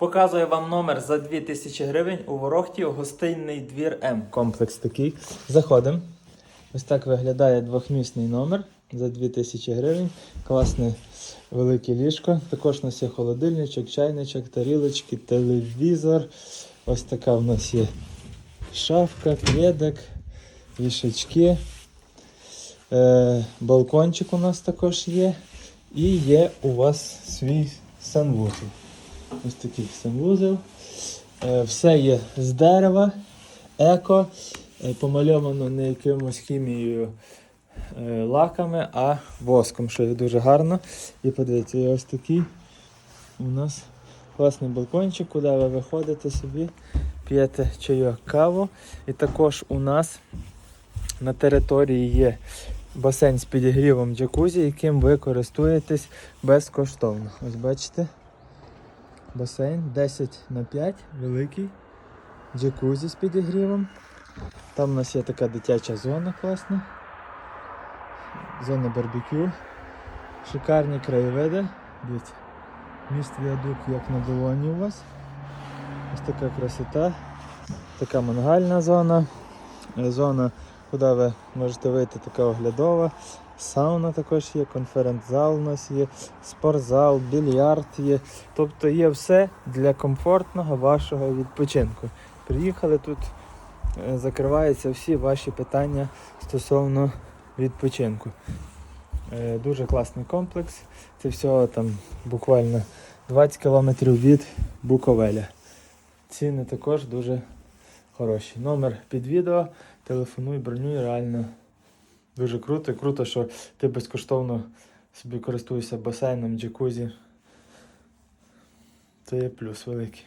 Показую вам номер за 2000 гривень у Ворохті, гостинний двір М. Комплекс такий. Заходимо. Ось так виглядає двохмісний номер за 2000 гривень. Класне велике ліжко. Також у нас є холодильничок, чайничок, тарілочки, телевізор. Ось така в нас є шафка, пледик, вішачки. Е, балкончик у нас також є. І є у вас свій санвузол. Ось такий санвузол. Е, все є з дерева, еко, е, помальовано не якимось хімією е, лаками, а воском, що є дуже гарно. І подивіться, ось такий у нас класний балкончик, куди ви виходите собі, п'єте чайок каву. І також у нас на території є басейн з підігрівом джакузі, яким ви користуєтесь безкоштовно. Ось бачите. Басейн 10 на 5, великий. Джакузі з підігрівом. Там у нас є така дитяча зона класна. Зона барбекю. Шикарні краєвиди. Дивіться. Міст віадук як на долоні у вас. Ось така красота. Така мангальна зона. Зона, куди ви можете вийти, така оглядова. Сауна також є, конференц-зал у нас є, спортзал, більярд є. Тобто є все для комфортного вашого відпочинку. Приїхали тут, е, закриваються всі ваші питання стосовно відпочинку. Е, Дуже класний комплекс. Це все там буквально 20 кілометрів від Буковеля. Ціни також дуже хороші. Номер під відео, телефонуй, бронюй, реально дуже круто. І круто, що ти безкоштовно собі користуєшся басейном, джакузі. Це є плюс великий.